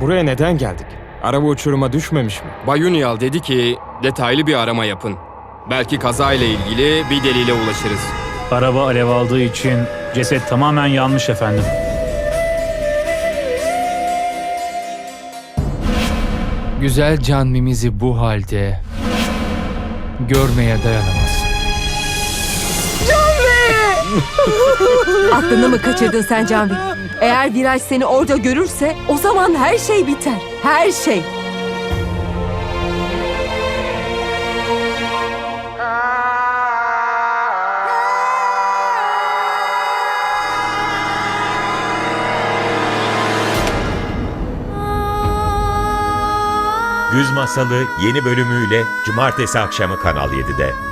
Buraya neden geldik? Araba uçuruma düşmemiş mi? Bayunyal dedi ki detaylı bir arama yapın. Belki kazayla ilgili bir delile ulaşırız. Araba alev aldığı için ceset tamamen yanmış efendim. Güzel can mimizi bu halde görmeye dayanamaz. Aklını mı kaçırdın sen Canvi? Eğer viraj seni orada görürse o zaman her şey biter. Her şey. Güz Masalı yeni bölümüyle cumartesi akşamı Kanal 7'de.